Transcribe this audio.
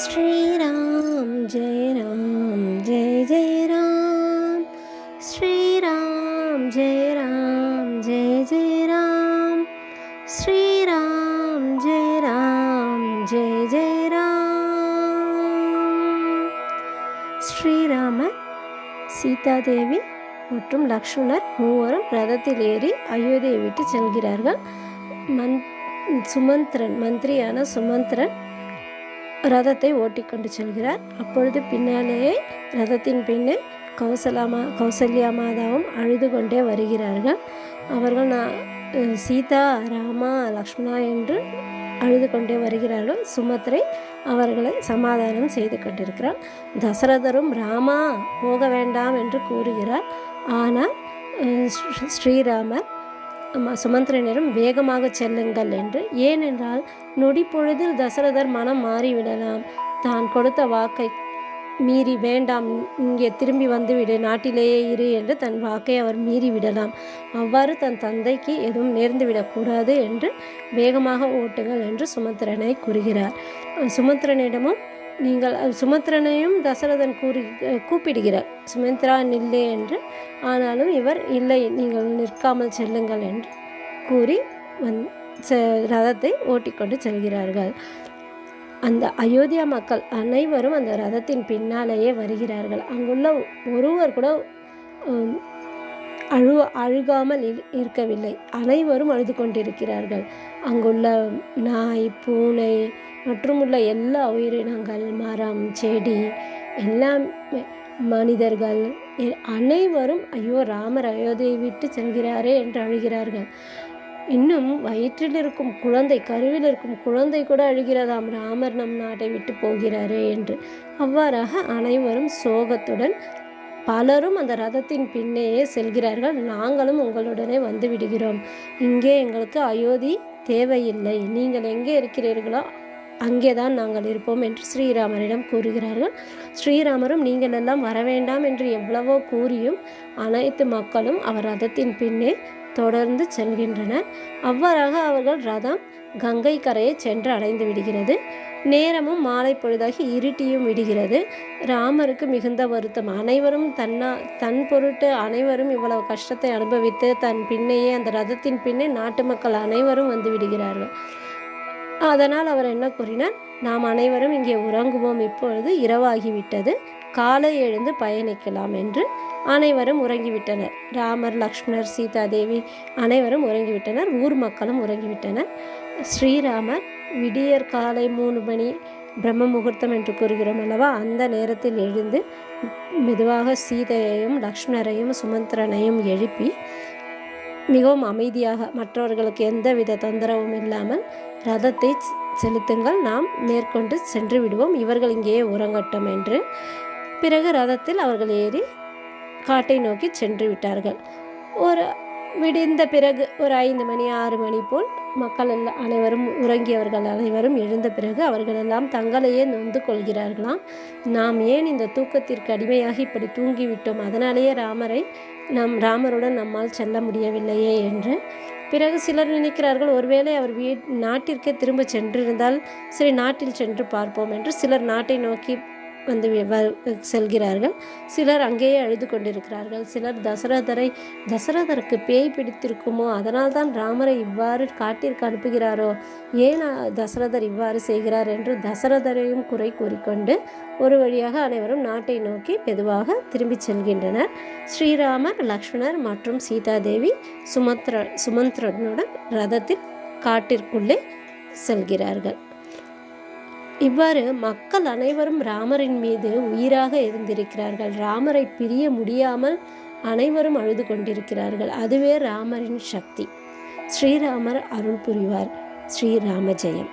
ஸ்ரீராம் ஜெய ராம் ஜெய ஜெய ராம். ஸ்ரீராம் ஜெய ராம் ஜெய ஜெய ராம். ஸ்ரீராம் ஜெய ராம் ஜெய ஜெய ராம். ஸ்ரீராமர் சீதாதேவி மற்றும் லக்ஷ்மணர் மூவரும் ரதத்தில் ஏறி அயோத்தியை விட்டு செல்கிறார்கள். மந் சுமந்திரன் மந்திரியான சுமந்திரன் ரதத்தை ஓட்டிக்கொண்டு செல்கிறார். அப்பொழுது பின்னாலேயே ரதத்தின் பின்னே கௌசலாமா கௌசல்யா மாதாவும் அழுது கொண்டே வருகிறார்கள். அவர்கள் நான் சீதா ராமா லக்ஷ்மணா என்று அழுது கொண்டே வருகிறார்கள். சுமத்ரை அவர்களை சமாதானம் செய்து கொண்டிருக்கிறார். தசரதரும் ராமா போக வேண்டாம் என்று கூறுகிறார். ஆனால் ஸ்ரீராமர் சுமந்திரனிடம் வேகமாக செல்லுங்கள் என்று. ஏனென்றால் நொடி பொழுதில் தசரதர் மனம் மாறிவிடலாம். தான் கொடுத்த வாக்கை மீறி வேண்டாம் இங்கே திரும்பி வந்துவிடு நாட்டிலேயே இரு என்று தன் வாக்கை அவர் மீறிவிடலாம். அவ்வாறு தன் தந்தைக்கு எதுவும் நேர்ந்துவிடக்கூடாது என்று வேகமாக ஓட்டுங்கள் என்று சுமந்திரனை கூறுகிறார். சுமந்திரனிடமும் நீங்கள் அஹ் சுமந்திரனையும் தசரதன் கூறி கூப்பிடுகிறார். சுமந்திரா நில்லே என்று. ஆனாலும் இவர் இல்லை நீங்கள் நிற்காமல் செல்லுங்கள் என்று கூறி வந் செ- ரதத்தை ஓட்டிக்கொண்டு செல்கிறார்கள். அந்த அயோத்தியா மக்கள் அனைவரும் அந்த ரதத்தின் பின்னாலேயே வருகிறார்கள். அங்குள்ள ஒருவர் கூட அழு அழுகாமல் இரு- இருக்கவில்லை. அனைவரும் அழுது கொண்டிருக்கிறார்கள். அங்குள்ள நாய் பூனை மற்றும் உள்ள எல்லா உயிரினங்கள் மரம் செடி எல்லாம் மனிதர்கள் எ- அனைவரும் ஐயோ ராமர் அயோத்தியை விட்டு செல்கிறாரே என்று அழுகிறார்கள். இன்னும் வயிற்றில் இருக்கும் குழந்தை கருவில் இருக்கும் குழந்தை கூட அழுகிறதாம். ராமர் நம் நாட்டை விட்டு போகிறாரே என்று. அவ்வாறாக அனைவரும் சோகத்துடன் பலரும் அந்த ரதத்தின் பின்னேயே செல்கிறார்கள். நாங்களும் உங்களுடனே வந்து விடுகிறோம். இங்கே எங்களுக்கு அயோத்தி தேவையில்லை. நீங்கள் எங்கே இருக்கிறீர்களோ அங்கேதான் நாங்கள் இருப்போம் என்று ஸ்ரீராமரிடம் கூறுகிறார்கள். ஸ்ரீராமரும் நீங்கள் எல்லாம் வர வேண்டாம் என்று எவ்வளவோ கூறியும் அனைத்து மக்களும் அவர் ரதத்தின் பின்னே தொடர்ந்து செல்கின்றனர். அவ்வாறாக அவர்கள் ரதம் கங்கை கரையை சென்று அடைந்து விடுகிறது. நேரமும் மாலை பொழுதாகி இருட்டியும் விடுகிறது. ராமருக்கு மிகுந்த வருத்தம். அனைவரும் தன்னா தன் பொருட்டு அனைவரும் இவ்வளவு கஷ்டத்தை அனுபவித்து தன் பின்னையே அந்த ரதத்தின் பின்னே நாட்டு மக்கள் அனைவரும் வந்து விடுகிறார்கள். அதனால் அவர் என்ன கூறினார்? நாம் அனைவரும் இங்கே உறங்குவோம். இப்பொழுது இரவாகிவிட்டது. காலை எழுந்து பயணிக்கலாம் என்று அனைவரும் உறங்கிவிட்டனர். ராமர் லக்ஷ்மணர் சீதாதேவி அனைவரும் உறங்கிவிட்டனர். ஊர் மக்களும் உறங்கிவிட்டனர். ஸ்ரீராமர் விடியற் காலை மூணு மணி பிரம்ம முகூர்த்தம் என்று கூறுகிறோம் அல்லவா? அந்த நேரத்தில் எழுந்து மெதுவாக சீதையையும் லக்ஷ்மணரையும் சுமந்திரனையும் எழுப்பி மிகவும் அமைதியாக மற்றவர்களுக்கு எந்தவித தொந்தரவும் இல்லாமல் ரதத்தை செலுத்துங்கள். நாம் மேற்கொண்டு சென்று விடுவோம் இவர்கள் இங்கேயே உறங்கட்டும் என்று. பிறகு ரதத்தில் அவர்கள் ஏறி காட்டை நோக்கி சென்று விட்டார்கள் ஒரு விடிந்த பிறகு ஒரு ஐந்து மணி ஆறு மணி போல் மக்கள் எல்லாம் அனைவரும் உறங்கியவர்கள் அனைவரும் எழுந்த பிறகு அவர்கள் எல்லாம் தங்களையே நொந்து கொள்கிறார்களாம். நாம் ஏன் இந்த தூக்கத்திற்கு அடிமையாகி இப்படி தூங்கிவிட்டோம்? அதனாலேயே ராமரை நம் ராமருடன் நம்மால் செல்ல முடியவில்லையே என்று பிறகு சிலர் நினைக்கிறார்கள் ஒருவேளை அவர் வீ நாட்டிற்கே திரும்ப சென்றிருந்தால் சரி நாட்டில் சென்று பார்ப்போம் என்று சிலர் நாட்டை நோக்கி வந்து செல்கிறார்கள். சிலர் அங்கேயே அழுது கொண்டிருக்கிறார்கள் சிலர் தசரதரை தசரதருக்கு பேய் பிடித்திருக்குமோ அதனால்தான் ராமரை இவ்வாறு காட்டிற்கு அனுப்புகிறாரோ? ஏன் தசரதர் இவ்வாறு செய்கிறார் என்று தசரதரையும் குறை கூறிக்கொண்டு ஒரு வழியாக அனைவரும் நாட்டை நோக்கி மெதுவாக திரும்பிச் செல்கின்றனர். ஸ்ரீராமர் லக்ஷ்மணர் மற்றும் சீதாதேவி சுமத்ர சுமந்திரனுடன் ரதத்தில் காட்டிற்குள்ளே செல்கிறார்கள். இவ்வாறு மக்கள் அனைவரும் ராமரின் மீது உயிராக இருந்திருக்கிறார்கள். ராமரை பிரிய முடியாமல் அனைவரும் அழுது கொண்டிருக்கிறார்கள். அதுவே ராமரின் சக்தி. ஸ்ரீராமர் அருள் புரிவார். ஸ்ரீராம ஜெயம்.